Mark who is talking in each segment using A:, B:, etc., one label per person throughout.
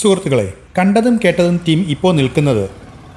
A: സുഹൃത്തുക്കളെ കണ്ടതും കേട്ടതും ടീം ഇപ്പോൾ നിൽക്കുന്നത്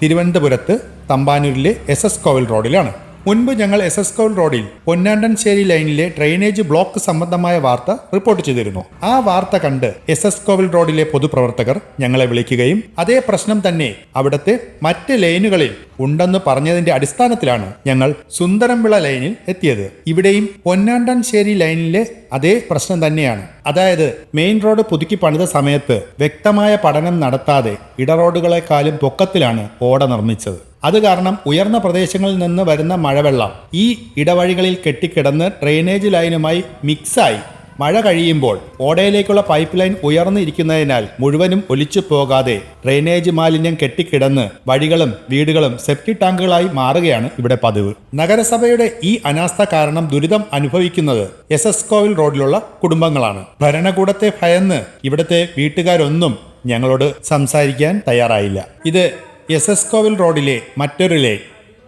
A: തിരുവനന്തപുരത്ത് തമ്പാനൂരിലെ എസ് എസ് കോവിൽ റോഡിലാണ് മുൻപ് ഞങ്ങൾ എസ് എസ് കോവിൽ റോഡിൽ പൊന്നാണ്ടൻശ്ശേരി ലൈനിലെ ഡ്രെയിനേജ് ബ്ലോക്ക് സംബന്ധമായ വാർത്ത റിപ്പോർട്ട് ചെയ്തിരുന്നു. ആ വാർത്ത കണ്ട് എസ് എസ് കോവിൽ റോഡിലെ പൊതുപ്രവർത്തകർ ഞങ്ങളെ വിളിക്കുകയും അതേ പ്രശ്നം തന്നെ അവിടുത്തെ മറ്റ് ലൈനുകളിൽ ഉണ്ടെന്ന് പറഞ്ഞതിന്റെ അടിസ്ഥാനത്തിലാണ് ഞങ്ങൾ സുന്ദരംവിള ലൈനിൽ എത്തിയത്. ഇവിടെയും പൊന്നാണ്ടൻശ്ശേരി ലൈനിലെ അതേ പ്രശ്നം തന്നെയാണ്. അതായത് മെയിൻ റോഡ് പുതുക്കി പണിത സമയത്ത് വ്യക്തമായ പഠനം നടത്താതെ ഇടറോഡുകളെക്കാളും പൊക്കത്തിലാണ് ഓട നിർമ്മിച്ചത്. അത് കാരണം ഉയർന്ന പ്രദേശങ്ങളിൽ നിന്ന് വരുന്ന മഴവെള്ളം ഈ ഇടവഴികളിൽ കെട്ടിക്കിടന്ന് ഡ്രെയിനേജ് ലൈനുമായി മിക്സായി മഴ കഴിയുമ്പോൾ ഓടയിലേക്കുള്ള പൈപ്പ് ലൈൻ ഉയർന്നിരിക്കുന്നതിനാൽ മുഴുവനും ഒലിച്ചു പോകാതെ ഡ്രെയിനേജ് മാലിന്യം കെട്ടിക്കിടന്ന് വഴികളും വീടുകളും സെപ്റ്റി ടാങ്കുകളായി മാറുകയാണ് ഇവിടെ പതിവ്. നഗരസഭയുടെ ഈ അനാസ്ഥ കാരണം ദുരിതം അനുഭവിക്കുന്നത് എസ് എസ് കോവിൽ റോഡിലുള്ള കുടുംബങ്ങളാണ്. ഭരണകൂടത്തെ ഭയന്ന് ഇവിടുത്തെ വീട്ടുകാരൊന്നും ഞങ്ങളോട് സംസാരിക്കാൻ തയ്യാറായില്ല. ഇത് എസ് എസ് കോവിൽ റോഡിലെ മറ്റൊരു ലൈൻ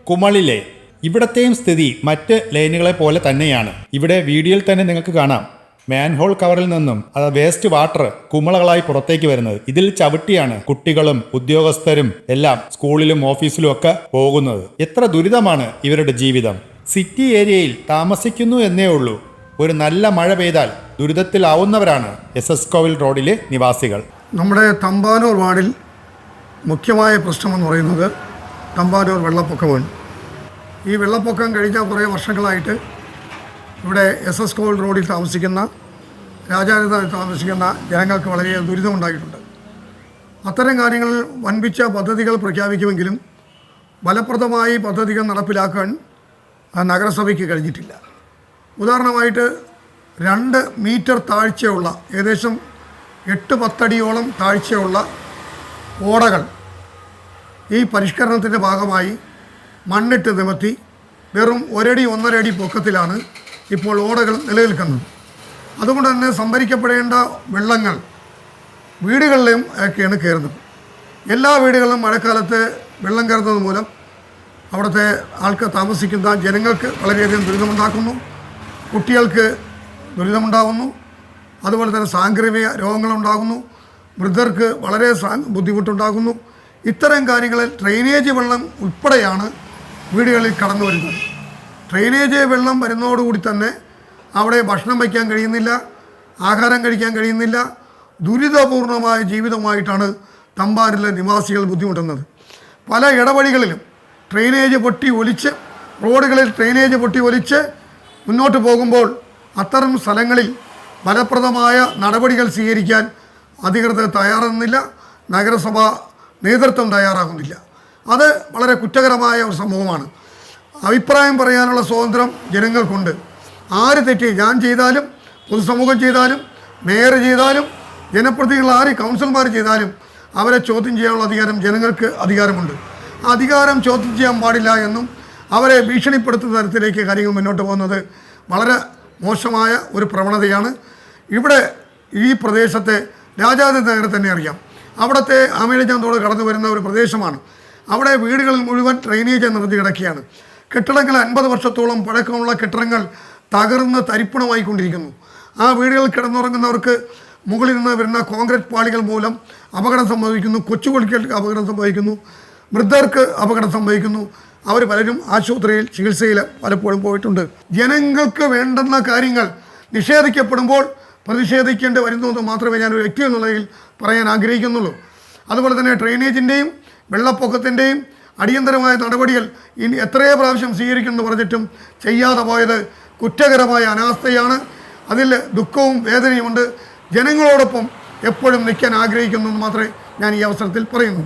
A: കുമളിലെ. ഇവിടത്തെയും സ്ഥിതി മറ്റ് ലൈനുകളെ പോലെ തന്നെയാണ്. ഇവിടെ വീഡിയോയിൽ തന്നെ നിങ്ങൾക്ക് കാണാം. മാൻഹോൾ കവറിൽ നിന്നും അത് വേസ്റ്റ് വാട്ടർ കുമളകളായി പുറത്തേക്ക് വരുന്നത്. ഇതിൽ ചവിട്ടിയാണ് കുട്ടികളും ഉദ്യോഗസ്ഥരും എല്ലാം സ്കൂളിലും ഓഫീസിലും ഒക്കെ പോകുന്നത്. എത്ര ദുരിതമാണ് ഇവരുടെ ജീവിതം. സിറ്റി ഏരിയയിൽ താമസിക്കുന്നു എന്നേ ഉള്ളൂ. ഒരു നല്ല മഴ പെയ്താൽ ദുരിതത്തിലാവുന്നവരാണ് എസ് എസ് കോവിൽ റോഡിലെ നിവാസികൾ.
B: നമ്മുടെ തമ്പാനൂർ വാർഡിൽ മുഖ്യമായ പ്രശ്നമെന്ന് പറയുന്നത് തമ്പാനൂർ വെള്ളപ്പൊക്കമാണ്. ഈ വെള്ളപ്പൊക്കം കഴിഞ്ഞ കുറേ വർഷങ്ങളായിട്ട് ഇവിടെ എസ് എസ് കോൾ റോഡിൽ താമസിക്കുന്ന രാജാരഥയിൽ താമസിക്കുന്ന ജനങ്ങൾക്ക് വളരെ ദുരിതമുണ്ടായിട്ടുണ്ട്. അത്തരം കാര്യങ്ങൾ വൻപിച്ച പദ്ധതികൾ പ്രഖ്യാപിക്കുമെങ്കിലും ഫലപ്രദമായി പദ്ധതികൾ നടപ്പിലാക്കാൻ നഗരസഭയ്ക്ക് കഴിഞ്ഞിട്ടില്ല. ഉദാഹരണമായിട്ട് രണ്ട് മീറ്റർ താഴ്ചയുള്ള ഏകദേശം എട്ട് പത്തടിയോളം താഴ്ചയുള്ള ഓടകൾ ഈ പരിഷ്കരണത്തിന്റെ ഭാഗമായി മണ്ണിട്ട് നിമത്തി വെറും ഒരടി ഒന്നരടി പൊക്കത്തിലാണ് ഇപ്പോൾ ഓടകൾ നിലനിൽക്കുന്നത്. അതുകൊണ്ട് തന്നെ സംഭരിക്കപ്പെടേണ്ട വെള്ളങ്ങൾ വീടുകളിലും ഒക്കെയാണ് കയറുന്നത്. എല്ലാ വീടുകളിലും മഴക്കാലത്ത് വെള്ളം കയറുന്നത് മൂലം അവിടുത്തെ ആൾക്ക് താമസിക്കുന്ന ജനങ്ങൾക്ക് വളരെയധികം ദുരിതമുണ്ടാക്കുന്നു. കുട്ടികൾക്ക് ദുരിതമുണ്ടാകുന്നു അതുപോലെ തന്നെ സാംക്രമിക രോഗങ്ങളുണ്ടാകുന്നു. വൃദ്ധർക്ക് വളരെ ബുദ്ധിമുട്ടുണ്ടാകുന്നു. ഇത്തരം കാര്യങ്ങളിൽ ഡ്രെയിനേജ് വെള്ളം ഉൾപ്പെടെയാണ് വീടുകളിൽ കടന്നു വരുന്നത്. ഡ്രെയിനേജ് വെള്ളം വരുന്നതോടുകൂടി തന്നെ അവിടെ ഭക്ഷണം വയ്ക്കാൻ കഴിയുന്നില്ല ആഹാരം കഴിക്കാൻ കഴിയുന്നില്ല ദുരിതപൂർണമായ ജീവിതമായിട്ടാണ് തമ്പാനിലെ നിവാസികൾ ബുദ്ധിമുട്ടുന്നത്. പല ഇടവഴികളിലും ഡ്രെയിനേജ് പൊട്ടി ഒലിച്ച് റോഡുകളിൽ ഡ്രെയിനേജ് പൊട്ടി ഒലിച്ച് മുന്നോട്ട് പോകുമ്പോൾ അത്തരം സ്ഥലങ്ങളിൽ ഫലപ്രദമായ നടപടികൾ സ്വീകരിക്കാൻ അധികൃതർ തയ്യാറാകുന്നില്ല. നഗരസഭ നേതൃത്വം തയ്യാറാകുന്നില്ല. അത് വളരെ കുറ്റകരമായ ഒരു സംഭവമാണ്. അഭിപ്രായം പറയാനുള്ള സ്വാതന്ത്ര്യം ജനങ്ങൾക്കുണ്ട്. ആര് തെറ്റി ഞാൻ ചെയ്താലും പൊതുസമൂഹം ചെയ്താലും മേയർ ചെയ്താലും ജനപ്രതിനിധികൾ ആര് കൗൺസിലർമാർ ചെയ്താലും അവരെ ചോദ്യം ചെയ്യാനുള്ള അധികാരം ജനങ്ങൾക്ക് അധികാരമുണ്ട്. അധികാരം ചോദ്യം ചെയ്യാൻ പാടില്ല എന്നും അവരെ ഭീഷണിപ്പെടുത്തുന്ന തരത്തിലേക്ക് കാര്യങ്ങൾ മുന്നോട്ട് പോകുന്നത് വളരെ മോശമായ ഒരു പ്രവണതയാണ്. ഇവിടെ ഈ പ്രദേശത്തെ രാജാതി നഗരം തന്നെ അറിയാം. അവിടുത്തെ തോട് കടന്നു വരുന്ന ഒരു പ്രദേശമാണ്. അവിടെ വീടുകളിൽ മുഴുവൻ ഡ്രെയിനേജ് നിറഞ്ഞു കിടക്കുകയാണ്. കെട്ടിടങ്ങൾ അൻപത് വർഷത്തോളം പഴക്കമുള്ള കെട്ടിടങ്ങൾ തകർന്ന് തരിപ്പണമായിക്കൊണ്ടിരിക്കുന്നു ആ വീടുകളിൽ കിടന്നുറങ്ങുന്നവർക്ക് മുകളിൽ നിന്ന് വരുന്ന കോൺക്രീറ്റ് പാളികൾ മൂലം അപകടം സംഭവിക്കുന്നു. കൊച്ചുകുളിക്കൾക്ക് അപകടം സംഭവിക്കുന്നു. വൃദ്ധർക്ക് അപകടം സംഭവിക്കുന്നു. അവർ പലരും ആശുപത്രിയിൽ ചികിത്സയിൽ പലപ്പോഴും പോയിട്ടുണ്ട്. ജനങ്ങൾക്ക് വേണ്ടുന്ന കാര്യങ്ങൾ നിഷേധിക്കപ്പെടുമ്പോൾ പ്രതിഷേധിക്കേണ്ടി വരുന്നു എന്ന് മാത്രമേ ഞാൻ ഒരു വ്യക്തി എന്നുള്ളതിൽ പറയാൻ ആഗ്രഹിക്കുന്നുള്ളൂ. അതുപോലെ തന്നെ ഡ്രെയിനേജിന്റെയും വെള്ളപ്പൊക്കത്തിന്റെയും അടിയന്തരമായ നടപടികൾ ഇനി എത്രയോ പ്രാവശ്യം സ്വീകരിക്കുമെന്ന് പറഞ്ഞിട്ടും ചെയ്യാതെ പോയത് കുറ്റകരമായ അനാസ്ഥയാണ്. അതിൽ ദുഃഖവും വേദനയുമുണ്ട്. ജനങ്ങളോടൊപ്പം എപ്പോഴും നിൽക്കാൻ ആഗ്രഹിക്കുന്നു എന്ന് മാത്രമേ ഞാൻ ഈ അവസരത്തിൽ പറയുന്നു